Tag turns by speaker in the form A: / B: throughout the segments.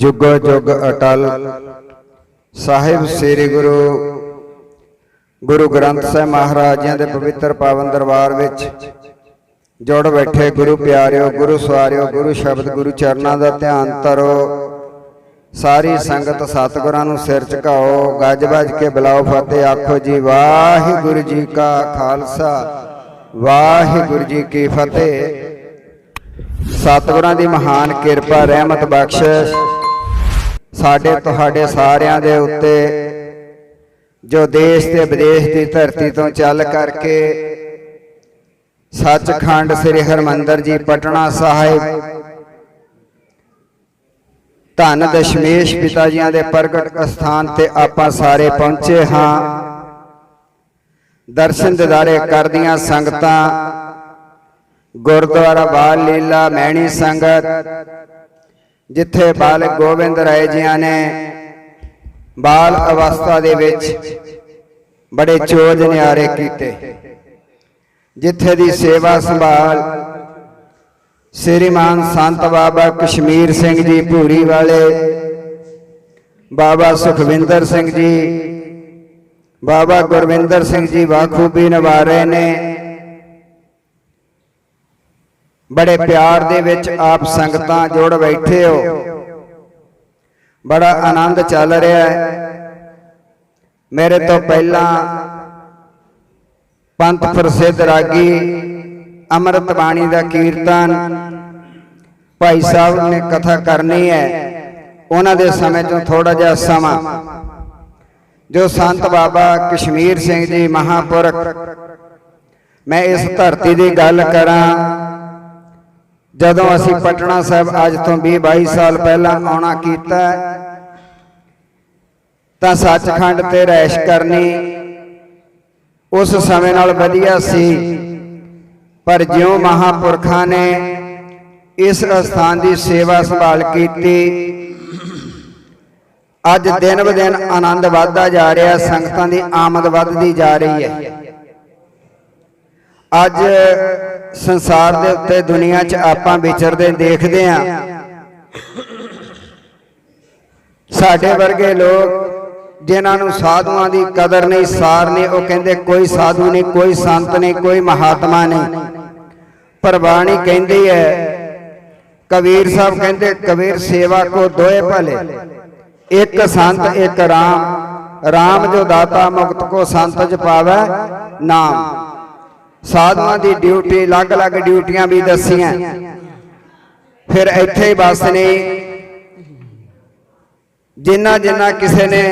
A: ਜੁਗੋ ਜੁਗ ਅਟਲ। ਸਾਹਿਬ ਸ੍ਰੀ ਗੁਰੂ ਗੁਰੂ ਗ੍ਰੰਥ ਸਾਹਿਬ ਮਹਾਰਾਜ ਜੀ ਦੇ ਪਵਿੱਤਰ ਪਾਵਨ ਦਰਬਾਰ ਵਿੱਚ ਜੁੜ ਬੈਠੇ ਗੁਰੂ ਪਿਆਰਿਓ, ਗੁਰੂ ਸਵਾਰਿਓ, ਗੁਰੂ ਸ਼ਬਦ, ਗੁਰੂ ਚਰਨਾਂ ਦਾ ਧਿਆਨ ਧਰੋ। ਸਾਰੀ ਸੰਗਤ ਸਤਿਗੁਰਾਂ ਨੂੰ ਸਿਰ ਝੁਕਾਓ, ਗੱਜ ਵੱਜ ਕੇ ਬੁਲਾਓ ਫਤਿਹ, ਆਖੋ ਜੀ, ਵਾਹਿਗੁਰੂ ਜੀ ਕਾ ਖਾਲਸਾ, ਵਾਹਿਗੁਰੂ ਜੀ ਕੀ ਫਤਿਹ। ਸਤਿਗੁਰਾਂ ਦੀ ਮਹਾਨ ਕਿਰਪਾ, ਰਹਿਮਤ ਬਖਸ਼ਿਸ਼। ਸਾਡੇ ਤੁਹਾਡੇ ਸਾਰਿਆਂ ਦੇ ਉੱਤੇ, ਜੋ ਦੇਸ਼ ਤੇ ਵਿਦੇਸ਼ ਦੀ ਧਰਤੀ ਤੋਂ ਚੱਲ ਕਰਕੇ ਸੱਚਖੰਡ ਸ੍ਰੀ ਹਰਮੰਦਰ ਜੀ ਪਟਨਾ ਸਾਹਿਬ, ਧੰਨ ਦਸ਼ਮੇਸ਼ ਪਿਤਾ ਜੀਆਂ ਦੇ ਪ੍ਰਗਟ ਅਸਥਾਨ ਤੇ ਆਪਾਂ ਸਾਰੇ ਪਹੁੰਚੇ ਹਾਂ। ਦਰਸ਼ਨ ਦਿਦਾਰੇ ਕਰਦੀਆਂ ਸੰਗਤਾਂ, ਗੁਰਦੁਆਰਾ ਬਾਲ ਲੀਲਾ ਮੈਣੀ ਸੰਗਤ ਜਿੱਥੇ ਬਾਲ ਗੋਬਿੰਦ ਰਾਏ ਜੀਆਂ ਨੇ ਬਾਲ ਅਵਸਥਾ ਦੇ ਵਿੱਚ ਬੜੇ ਚੋਜ ਨਿਆਰੇ ਕੀਤੇ। ਜਿੱਥੇ ਦੀ ਸੇਵਾ ਸੰਭਾਲ ਸ੍ਰੀਮਾਨ ਸੰਤ ਬਾਬਾ ਕਸ਼ਮੀਰ ਸਿੰਘ ਜੀ ਭੂਰੀ ਵਾਲੇ, ਬਾਬਾ ਸੁਖਵਿੰਦਰ ਸਿੰਘ ਜੀ, ਬਾਬਾ ਗੁਰਵਿੰਦਰ ਸਿੰਘ ਜੀ ਵਾਖੂਬੀ ਨਿਭਾ ਰਹੇ ਨੇ ਬੜੇ ਪਿਆਰ ਦੇ ਵਿੱਚ ਆਪ ਸੰਗਤਾਂ ਜੁੜ ਬੈਠੇ ਹੋ। ਬੜਾ ਆਨੰਦ ਚੱਲ ਰਿਹਾ ਹੈ। ਮੇਰੇ ਤੋਂ ਪਹਿਲਾਂ ਪੰਥ ਪ੍ਰਸਿੱਧ ਰਾਗੀ ਅੰਮ੍ਰਿਤ ਬਾਣੀ ਦਾ ਕੀਰਤਨ ਭਾਈ ਸਾਹਿਬ ਨੇ ਕਥਾ ਕਰਨੀ ਹੈ। ਉਹਨਾਂ ਦੇ ਸਮੇਂ ਤੋਂ ਥੋੜਾ ਜਿਹਾ ਸਮਾਂ। ਜੋ ਸੰਤ ਬਾਬਾ ਕਸ਼ਮੀਰ ਸਿੰਘ ਜੀ ਮਹਾਪੁਰਖ। ਮੈਂ ਇਸ ਧਰਤੀ ਦੀ ਗੱਲ ਕਰਾਂ। ਜਦੋਂ ਅਸੀਂ ਪਟਨਾ ਸਾਹਿਬ ਅੱਜ ਤੋਂ 20 22 ਸਾਲ ਪਹਿਲਾਂ ਆਉਣਾ ਕੀਤਾ ਤਾਂ ਸੱਚਖੰਡ ਤੇ ਰਹਿਸ਼ ਕਰਨੀ ਉਸ ਸਮੇਂ ਨਾਲ ਵਧੀਆ ਸੀ। ਪਰ ਜਿਉਂ ਮਹਾਪੁਰਖਾਂ ਨੇ ਇਸ ਅਸਥਾਨ ਦੀ ਸੇਵਾ ਸੰਭਾਲ ਕੀਤੀ, ਅੱਜ ਦਿਨ ਬ ਦਿਨ ਆਨੰਦ ਵੱਧਦਾ ਜਾ ਰਿਹਾ, ਸੰਗਤਾਂ ਦੀ ਆਮਦ ਵੱਧਦੀ ਜਾ ਰਹੀ ਹੈ। ਅੱਜ ਸੰਸਾਰ ਦੇ ਉੱਤੇ ਦੁਨੀਆ 'ਚ ਆਪਾਂ ਵਿਚਰਦੇ ਦੇਖਦੇ ਆਂ। ਸਾਡੇ ਵਰਗੇ ਲੋਕ ਜਿਨ੍ਹਾਂ ਨੂੰ ਸਾਧੂਆਂ ਦੀ ਕਦਰ ਨਹੀਂ, ਸਾਰ ਨਹੀਂ, ਉਹ ਕਹਿੰਦੇ ਕੋਈ ਸਾਧੂ ਨਹੀਂ, ਕੋਈ ਸੰਤ ਨਹੀਂ, ਕੋਈ ਮਹਾਤਮਾ ਨਹੀਂ। ਪਰ ਬਾਣੀ ਕਹਿੰਦੀ ਹੈ ਕਬੀਰ ਸਾਹਿਬ ਕਹਿੰਦੇ, ਕਬੀਰ ਸੇਵਾ ਕੋ ਦੋਏ ਭਲੇ। ਇੱਕ ਸੰਤ, ਇੱਕ ਰਾਮ। ਰਾਮ ਜੋ ਦਾਤਾ ਮੁਕਤ ਕੋ ਸੰਤ ਚ ਪਾਵੈ ਨਾਮ। ਸਾਧੂਆਂ ਦੀ ਡਿਊਟੀ, ਅਲੱਗ-ਅਲੱਗ ਡਿਊਟੀਆਂ ਵੀ ਦੱਸੀਆਂ। ਫਿਰ ਇੱਥੇ ਬਸ ਨਹੀਂ ਜਿੰਨਾ ਜਿੰਨਾ ਕਿਸੇ ਨੇ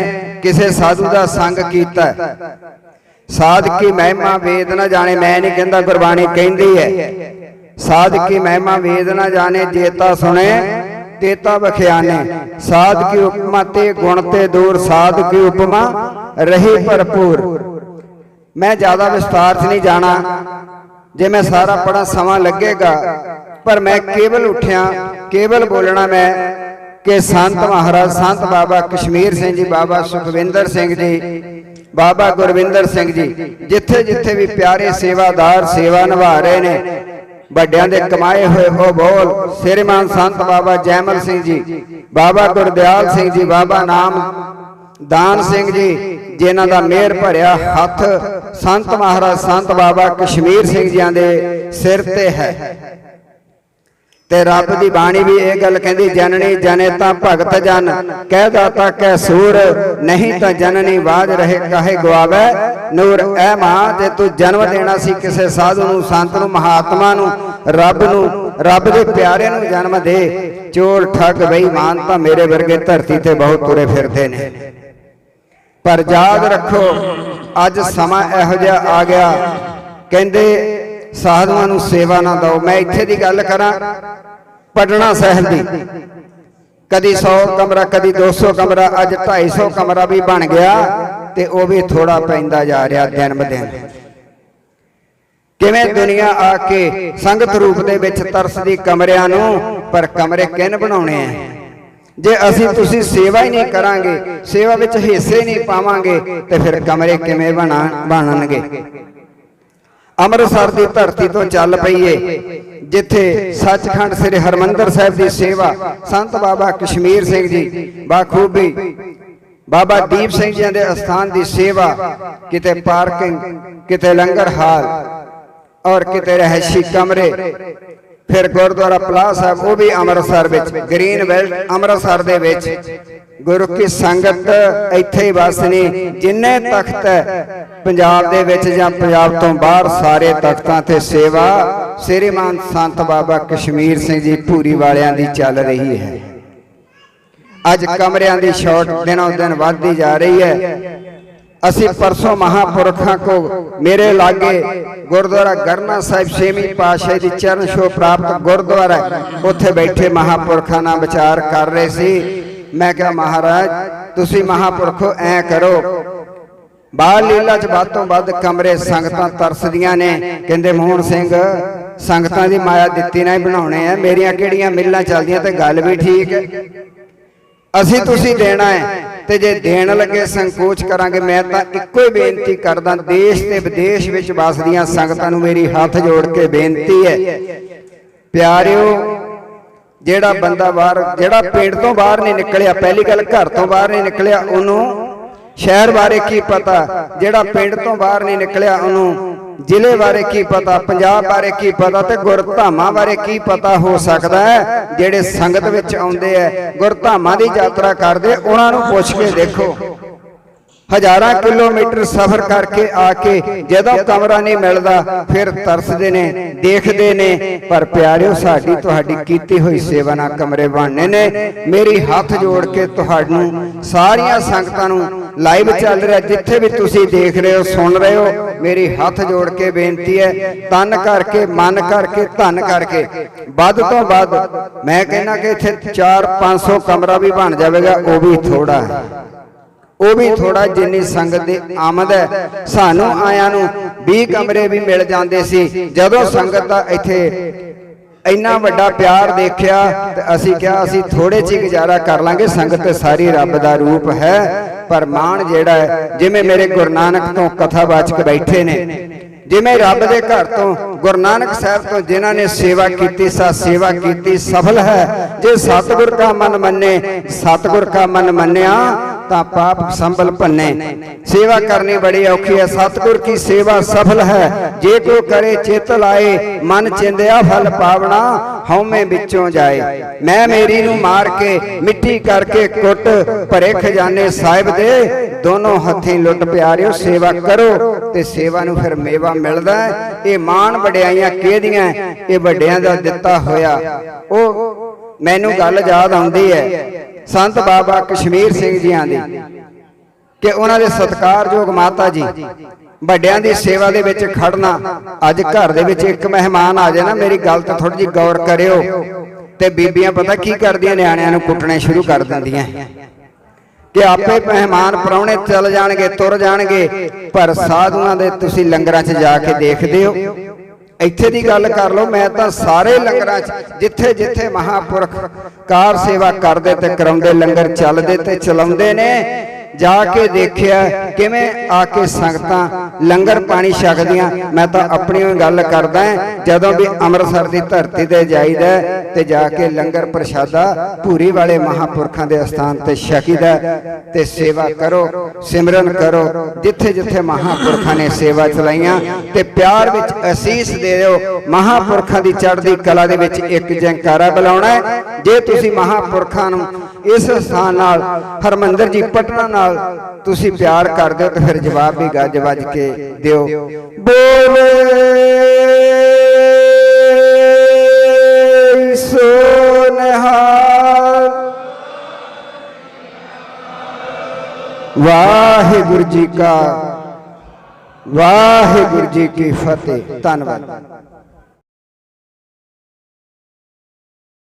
A: ਕਿਸੇ ਸਾਧੂ ਦਾ ਸੰਗ ਕੀਤਾ। ਸਾਧ ਕੀ ਮਹਿਮਾ ਵੇਦ ਨਾ ਜਾਣੇ, ਮੈਂ ਨਹੀਂ ਕਹਿੰਦਾ ਗੁਰਬਾਣੀ ਕਹਿੰਦੀ ਹੈ। ਸਾਧ ਕੀ ਮਹਿਮਾ ਵੇਦ ਨਾ ਜਾਣੇ ਜੇਤਾ ਸੁਣੇ, ਤੇਤਾ ਬਖਿਆਨੇ ਸਾਧ ਕੀ ਉਪਮਾ ਤੇ ਗੁਣ ਤੇ ਦੂਰ ਸਾਧ ਕੀ ਉਪਮਾ ਰਹੀ ਭਰਪੂਰ। ਮੈਂ ਜ਼ਿਆਦਾ ਵਿਸਤਾਰ 'ਚ ਨਹੀਂ ਜਾਣਾ। ਜੇ ਮੈਂ ਸਾਰਾ ਪੜਾ ਸਮਾਂ ਲੱਗੇਗਾ, ਪਰ ਮੈਂ ਕੇਵਲ ਉੱਠਿਆ, ਕੇਵਲ ਬੋਲਣਾ ਮੈਂ ਕਿ ਸੰਤ ਮਹਾਰਾਜ, ਸੰਤ ਬਾਬਾ ਕਸ਼ਮੀਰ ਸਿੰਘ ਜੀ, ਬਾਬਾ ਸੁਖਵਿੰਦਰ ਸਿੰਘ ਜੀ, ਬਾਬਾ ਗੁਰਵਿੰਦਰ ਸਿੰਘ ਜੀ, ਜਿੱਥੇ ਜਿੱਥੇ ਵੀ ਪਿਆਰੇ ਸੇਵਾਦਾਰ, ਸੇਵਾ ਨਿਭਾ ਰਹੇ ਨੇ, ਵੱਡਿਆਂ ਦੇ ਕਮਾਏ ਹੋਏ ਉਹ ਬੋਲ, ਸ੍ਰੀਮਾਨ ਸੰਤ ਬਾਬਾ ਜੈਮਲ ਸਿੰਘ ਜੀ, ਬਾਬਾ ਗੁਰਦਿਆਲ ਸਿੰਘ ਜੀ, ਬਾਬਾ ਨਾਮ ਦਾਨ ਸਿੰਘ ਜੀ ਜਿਨ੍ਹਾਂ ਦਾ ਮਿਹਰ ਭਰਿਆ ਹੱਥ ਸੰਤ ਮਹਾਰਾਜ ਸੰਤ ਬਾਬਾ ਕਸ਼ਮੀਰ ਸਿੰਘ ਜੀਆਂ ਦੇ ਸਿਰ ਤੇ ਹੈ। ਤੇ ਰੱਬ ਦੀ ਬਾਣੀ ਵੀ ਇਹ ਗੱਲ ਕਹਿੰਦੀ ਜਨਨੀ ਜਨੇ ਤਾਂ ਭਗਤ ਜਨ ਕਹਿ ਦਾਤਾ ਕਹਿ ਸੂਰ ਨਹੀਂ ਤਾਂ ਜਨਨੀ ਬਾਜ ਰਹੇ ਕਾਹੇ ਗਵਾਵੇ ਨੂਰ ਐ ਮਾਂ ਤੇ ਤੂੰ ਜਨਮ ਦੇਣਾ ਸੀ ਕਿਸੇ ਸਾਧੂ ਨੂੰ ਸੰਤ ਨੂੰ ਮਹਾਤਮਾ ਨੂੰ ਰੱਬ ਨੂੰ ਰੱਬ ਦੇ ਪਿਆਰੇ ਨੂੰ ਜਨਮ ਦੇ। ਚੋਲ ਠੱਗ ਬੇਈਮਾਨ ਤਾਂ ਮੇਰੇ ਵਰਗੇ ਧਰਤੀ ਤੇ ਬਹੁਤ ਤੁਰੇ ਫਿਰਦੇ ਨੇ। ਪਰ ਯਾਦ ਰੱਖੋ, ਅੱਜ ਸਮਾਂ ਇਹੋ ਜਿਹਾ ਆ ਗਿਆ। ਕਹਿੰਦੇ, ਸਾਧੂਆਂ ਨੂੰ ਸੇਵਾ ਨਾ ਦਿਓ। ਮੈਂ ਇੱਥੇ ਦੀ ਗੱਲ ਕਰਾਂ, ਪਟਨਾ ਸਾਹਿਬ ਦੀ। ਕਦੀ 100 ਕਮਰਾ, ਕਦੀ 200 ਕਮਰਾ, ਅੱਜ 250 ਕਮਰਾ ਵੀ ਬਣ ਗਿਆ ਤੇ ਉਹ ਵੀ ਥੋੜਾ ਪੈਂਦਾ ਜਾ ਰਿਹਾ ਦਿਨ ਬ ਦਿਨ। ਕਿਵੇਂ ਦੁਨੀਆ ਆ ਕੇ ਸੰਗਤ ਰੂਪ ਦੇ ਵਿੱਚ ਤਰਸਦੀ ਕਮਰਿਆਂ ਨੂੰ, ਪਰ ਕਮਰੇ ਕਿਨ ਬਣਾਉਣੇ ਆ? ਜੇ ਅਸੀਂ ਤੁਸੀਂ ਸੇਵਾ ਹੀ ਨਹੀਂ ਕਰਾਂਗੇ, ਸੇਵਾ ਵਿੱਚ ਹਿੱਸੇ ਨਹੀਂ ਪਾਵਾਂਗੇ, ਤੇ ਫਿਰ ਕਮਰੇ ਕਿਵੇਂ ਬਣਾ, ਬਣਨਗੇ? ਅੰਮ੍ਰਿਤਸਰ ਦੀ ਧਰਤੀ ਤੋਂ ਚੱਲ ਪਈਏ, ਜਿੱਥੇ ਸੱਚਖੰਡ ਸ੍ਰੀ ਹਰਮੰਦਰ ਸਾਹਿਬ ਦੀ ਸੇਵਾ, ਸੰਤ ਬਾਬਾ ਕਸ਼ਮੀਰ ਸਿੰਘ ਜੀ ਬਾਖੂਬੀ ਬਾਬਾ ਦੀਪ ਸਿੰਘ ਜੀ ਦੇ ਅਸਥਾਨ ਦੀ ਸੇਵਾ, ਕਿਤੇ ਪਾਰਕਿੰਗ, ਕਿਤੇ ਲੰਗਰ ਹਾਲ, ਔਰ ਕਿਤੇ ਰਹਿਸ਼ੀ ਕਮਰੇ ਫਿਰ ਗੁਰਦੁਆਰਾ ਪਲਾਹ ਸਾਹਿਬ, ਉਹ ਵੀ ਅੰਮ੍ਰਿਤਸਰ ਵਿੱਚ, ਗ੍ਰੀਨ ਬੈਲਟ ਅੰਮ੍ਰਿਤਸਰ ਦੇ ਵਿੱਚ। ਗੁਰੂ ਕੀ ਸੰਗਤ ਇੱਥੇ ਹੀ ਵਸਣੀ ਜਿੰਨੇ ਤਖਤ ਪੰਜਾਬ ਦੇ ਵਿੱਚ ਜਾਂ ਪੰਜਾਬ ਤੋਂ ਬਾਹਰ ਸਾਰੇ ਤਖਤਾਂ ਤੇ ਸੇਵਾ ਸ੍ਰੀਮਾਨ ਸੰਤ ਬਾਬਾ ਕਸ਼ਮੀਰ ਸਿੰਘ ਜੀ ਭੂਰੀ ਵਾਲਿਆਂ ਦੀ ਚੱਲ ਰਹੀ ਹੈ। ਅੱਜ ਕਮਰਿਆਂ ਦੀ ਸ਼ਾਰਟ ਦਿਨੋਂ ਦਿਨ ਵੱਧਦੀ ਜਾ ਰਹੀ ਹੈ। ਅਸੀਂ ਪਰਸੋਂ ਮਹਾਪੁਰਖਾਂ ਕੋ ਮੇਰੇ ਲਾਗੇ ਗੁਰਦੁਆਰਾ ਗਰਨਾ ਸਾਹਿਬ ਛੇਵੀਂ ਪਾਤਸ਼ਾਹੀ ਦੀ ਚਰਨ ਛੋਹ ਪ੍ਰਾਪਤ ਗੁਰਦੁਆਰਾ ਉੱਥੇ ਬੈਠੇ ਮਹਾਪੁਰਖਾਂ ਨਾਲ ਵਿਚਾਰ ਕਰ ਰਹੇ ਸੀ। ਮੈਂ ਕਿਹਾ, ਮਹਾਰਾਜ, ਤੁਸੀਂ ਮਹਾਪੁਰਖੋ ਐ ਕਰੋ। ਬਾਲ ਲੀਲਾ ਚ ਵੱਧ ਤੋਂ ਵੱਧ ਕਮਰੇ ਸੰਗਤਾਂ ਤਰਸਦੀਆਂ ਨੇ। ਕਹਿੰਦੇ, ਮੋਹਨ ਸਿੰਘ, ਸੰਗਤਾਂ ਦੀ ਮਾਇਆ ਦਿੱਤੀ ਨਾ ਹੀ ਬਣਾਉਣੇ ਆ। ਮੇਰੀਆਂ ਕਿਹੜੀਆਂ ਮਿੱਲਾਂ ਚੱਲਦੀਆਂ ਤੇ ਗੱਲ ਵੀ ਠੀਕ ਹੈ। ਅਸੀਂ ਤੁਸੀਂ ਦੇਣਾ ਹੈ। ਤੇ ਜੇ ਦੇਣ ਲੱਗੇ ਸੰਕੋਚ ਕਰਾਂਗੇ, ਮੈਂ ਤਾਂ ਇੱਕੋ ਹੀ ਬੇਨਤੀ ਕਰਦਾ, ਦੇਸ਼ ਤੇ ਵਿਦੇਸ਼ ਵਿੱਚ ਵਸਦੀਆਂ ਸੰਗਤਾਂ ਨੂੰ ਮੇਰੀ ਹੱਥ ਜੋੜ ਕੇ ਬੇਨਤੀ ਹੈ। ਪਿਆਰਿਓ, ਜਿਹੜਾ ਬੰਦਾ ਬਾਹਰ, ਜਿਹੜਾ ਪਿੰਡ ਤੋਂ ਬਾਹਰ ਨਹੀਂ ਨਿਕਲਿਆ, ਪਹਿਲੀ ਗੱਲ ਘਰ ਤੋਂ ਬਾਹਰ ਨਹੀਂ ਨਿਕਲਿਆ, ਉਹਨੂੰ ਸ਼ਹਿਰ ਬਾਰੇ ਕੀ ਪਤਾ? ਜਿਹੜਾ ਪਿੰਡ ਤੋਂ ਬਾਹਰ ਨਹੀਂ ਨਿਕਲਿਆ, ਉਹਨੂੰ ਜ਼ਿਲ੍ਹੇ ਬਾਰੇ ਕੀ ਪਤਾ, ਪੰਜਾਬ ਬਾਰੇ ਕੀ ਪਤਾ ਤੇ ਗੁਰਧਾਮਾਂ ਬਾਰੇ ਕੀ ਪਤਾ ਹੋ ਸਕਦਾ ਹੈ? ਜਿਹੜੇ ਸੰਗਤ ਵਿੱਚ ਆਉਂਦੇ ਐ ਗੁਰਧਾਮਾਂ ਦੀ ਯਾਤਰਾ ਕਰਦੇ, ਉਹਨਾਂ ਨੂੰ ਪੁੱਛ ਕੇ ਦੇਖੋ। ਹਜ਼ਾਰਾਂ ਕਿਲੋਮੀਟਰ ਸਫ਼ਰ ਕਰਕੇ ਆ ਕੇ ਜਦੋਂ ਕਮਰਾ ਨਹੀਂ ਮਿਲਦਾ, ਫਿਰ ਤਰਸਦੇ ਨੇ, ਦੇਖਦੇ ਨੇ, ਪਰ ਪਿਆਰਿਓ, ਸਾਡੀ ਤੁਹਾਡੀ ਕੀਤੀ ਹੋਈ ਸੇਵਾ ਨਾਲ ਕਮਰੇ ਬਣਨੇ ਨੇ। ਮੇਰੀ ਹੱਥ ਜੋੜ ਕੇ ਤੁਹਾਨੂੰ ਸਾਰੀਆਂ ਸੰਗਤਾਂ ਨੂੰ ਲਾਈਵ ਚੱਲ ਰਿਹਾ, ਜਿੱਥੇ ਵੀ ਤੁਸੀਂ ਦੇਖ ਰਹੇ ਹੋ, ਸੁਣ ਰਹੇ ਹੋ, ਮੇਰੀ ਹੱਥ ਜੋੜ ਕੇ ਬੇਨਤੀ ਹੈ ਤਨ ਕਰਕੇ, ਮਨ ਕਰਕੇ, ਧਨ ਕਰਕੇ। ਵੱਧ ਤੋਂ ਵੱਧ, ਮੈਂ ਕਹਿੰਦਾ ਕਿ ਇੱਥੇ 4-500 ਕਮਰਾ ਵੀ ਬਣ ਜਾਵੇਗਾ, ਉਹ ਵੀ ਥੋੜਾ ਹੈ। ਉਹ ਵੀ ਥੋੜਾ ਜਿੰਨੀ ਸੰਗਤ ਦੀ ਆਮਦ ਹੈ। ਸਾਨੂੰ ਆਇਆਂ ਨੂੰ 20 ਕਮਰੇ ਵੀ ਮਿਲ ਜਾਂਦੇ ਸੀ। ਜਦੋਂ ਸੰਗਤ ਦਾ ਇੱਥੇ ਇੰਨਾ ਵੱਡਾ ਪਿਆਰ ਦੇਖਿਆ, ਤੇ ਅਸੀਂ ਕਿਹਾ, ਅਸੀਂ ਥੋੜੇ ਚ ਗੁਜ਼ਾਰਾ ਕਰ ਲਾਂਗੇ। ਸੰਗਤ ਤੇ ਸਾਰੀ ਰੱਬ ਦਾ ਰੂਪ ਹੈ। ਪਰ ਮਾਣ ਜਿਹੜਾ ਹੈ, ਜਿਵੇਂ ਮੇਰੇ ਗੁਰੂ ਨਾਨਕ ਤੋਂ ਕਥਾ ਵਾਚਕ ਬੈਠੇ ਨੇ, ਜਿਵੇਂ ਰੱਬ ਦੇ ਘਰ ਤੋਂ ਗੁਰੂ ਨਾਨਕ ਸਾਹਿਬ ਤੋਂ ਜਿਨ੍ਹਾਂ ਨੇ ਸੇਵਾ ਕੀਤੀ, ਸਾ ਸੇਵਾ ਕੀਤੀ, ਸਫਲ ਹੈ। ਜੇ ਸਤਿਗੁਰ ਕਾ ਮਨ ਮੰਨੇ, ਸਤਿਗੁਰ ਕਾ ਮਨ ਮੰਨਿਆ ਤਾਂ ਪਾਪ ਸੰਭਲ ਭੰਨੇ। ਸੇਵਾ ਕਰਨੀ ਬੜੀ ਔਖੀ ਹੈ। ਸਤਿਗੁਰ ਕੀ ਸੇਵਾ ਸਫਲ ਹੈ। ਜੇ ਕੋ ਕਰੇ, ਚਿਤ ਲਾਏ, ਮਨ ਚਿੰਦਿਆ ਫਲ ਪਾਵਣਾ, ਹਉਮੈ ਵਿੱਚੋਂ ਜਾਏ। ਮੈਂ ਮੇਰੀ ਨੂੰ ਮਾਰ ਕੇ, ਮਿੱਟੀ ਕਰਕੇ ਕੁੱਟ ਭਰੇ ਖਜ਼ਾਨੇ ਸਾਹਿਬ ਦੇ। ਦੋਨੋਂ ਹੱਥੀਂ ਲੁੱਟ ਪਿਆਰਿਓ, ਸੇਵਾ ਕਰੋ ਤੇ ਸੇਵਾ ਨੂੰ ਫਿਰ ਮੇਵਾ ਮਿਲਦਾ ਇਹ ਮਾਣ ਵਡਿਆਈਆਂ ਕਿਹਦੀਆਂ ਇਹ ਵੱਡਿਆਂ ਦਾ ਦਿੱਤਾ ਹੋਇਆ। ਉਹ, ਮੈਨੂੰ ਗੱਲ ਯਾਦ ਆਉਂਦੀ ਹੈ। ਸੰਤ ਬਾਬਾ ਕਸ਼ਮੀਰ ਸਿੰਘ ਜੀਆਂ ਦੀ ਕਿ ਉਹਨਾਂ ਦੇ ਸਤਿਕਾਰਯੋਗ ਮਾਤਾ ਜੀ, ਵੱਡਿਆਂ ਦੀ ਸੇਵਾ ਦੇ ਵਿੱਚ ਖੜਨਾ, ਅੱਜ ਘਰ ਦੇ ਵਿੱਚ ਇੱਕ ਮਹਿਮਾਨ ਆ ਜਾਏ ਨਾ, ਮੇਰੀ ਗੱਲ ਤੇ ਥੋੜੀ ਜਿਹੀ ਗੌਰ ਕਰਿਓ। ਤੇ ਬੀਬੀਆਂ ਪਤਾ ਕੀ ਕਰਦੀਆਂ, ਨਿਆਣਿਆਂ ਨੂੰ ਕੁੱਟਣੇ ਸ਼ੁਰੂ ਕਰ ਦਿੰਦੀਆਂ। ਕਿ ਆਪੇ ਮਹਿਮਾਨ ਪਰੌਣੇ ਚੱਲ ਜਾਣਗੇ, ਤੁਰ ਜਾਣਗੇ, ਪਰ ਸਾਧੂਆਂ ਦੇ ਤੁਸੀਂ ਲੰਗਰਾਂ 'ਚ ਜਾ ਕੇ ਦੇਖਦੇ ਹੋ। ਇੱਥੇ ਦੀ ਗੱਲ ਕਰ ਲਓ, ਮੈਂ ਤਾਂ ਸਾਰੇ ਲੰਗਰਾਂ 'ਚ, ਜਿੱਥੇ ਜਿੱਥੇ ਮਹਾਪੁਰਖ ਕਾਰ ਸੇਵਾ ਕਰਦੇ ਤੇ ਕਰਾਉਂਦੇ, ਲੰਗਰ ਚੱਲਦੇ ਤੇ ਚਲਾਉਂਦੇ ਨੇ ਜਾ ਕੇ ਦੇਖਿਆ, ਕਿਵੇਂ ਆ ਕੇ ਸੰਗਤਾਂ ਲੰਗਰ ਪਾਣੀ ਛਕਦੀਆਂ, ਮੈਂ ਤਾਂ ਆਪਣੀ ਹੀ ਗੱਲ ਕਰਦਾ ਜਦੋਂ ਵੀ ਅੰਮ੍ਰਿਤਸਰ ਦੀ ਧਰਤੀ ਤੇ ਜਾਈਦਾ ਤੇ ਜਾ ਕੇ ਲੰਗਰ ਪ੍ਰਸ਼ਾਦਾ ਭੂਰੀ ਵਾਲੇ ਮਹਾਪੁਰਖਾਂ ਦੇ ਅਸਥਾਨ ਤੇ ਛਕੀਦਾ ਤੇ ਸੇਵਾ ਕਰੋ, ਸਿਮਰਨ ਕਰੋ ਜਿੱਥੇ ਜਿੱਥੇ ਮਹਾਪੁਰਖਾਂ ਨੇ ਸੇਵਾ ਚਲਾਈਆਂ ਤੇ ਪਿਆਰ ਵਿੱਚ ਅਸੀਸ ਦੇ ਦਿਓ, ਮਹਾਪੁਰਖਾਂ ਦੀ ਚੜ੍ਹਦੀ ਕਲਾ ਦੇ ਵਿੱਚ ਇੱਕ ਜੰਕਾਰਾ ਬੁਲਾਉਣਾ ਜੇ ਤੁਸੀਂ ਮਹਾਪੁਰਖਾਂ ਨੂੰ ਇਸ ਸਥਾਨ ਨਾਲ, ਹਰਮੰਦਰ ਜੀ ਪਟਨਾ ਨਾਲ ਤੁਸੀਂ ਪਿਆਰ ਕਰਦੇ ਹੋ ਤੇ ਫਿਰ ਜਵਾਬ ਵੀ ਗੱਜ ਵੱਜ ਕੇ ਦਿਓ। ਬੋਲੇ ਸੋਨਹਾਲ। ਵਾਹਿਗੁਰੂ ਜੀ ਕਾ, ਵਾਹਿਗੁਰੂ ਜੀ ਕੀ ਫਤਿਹ। ਧੰਨਵਾਦ।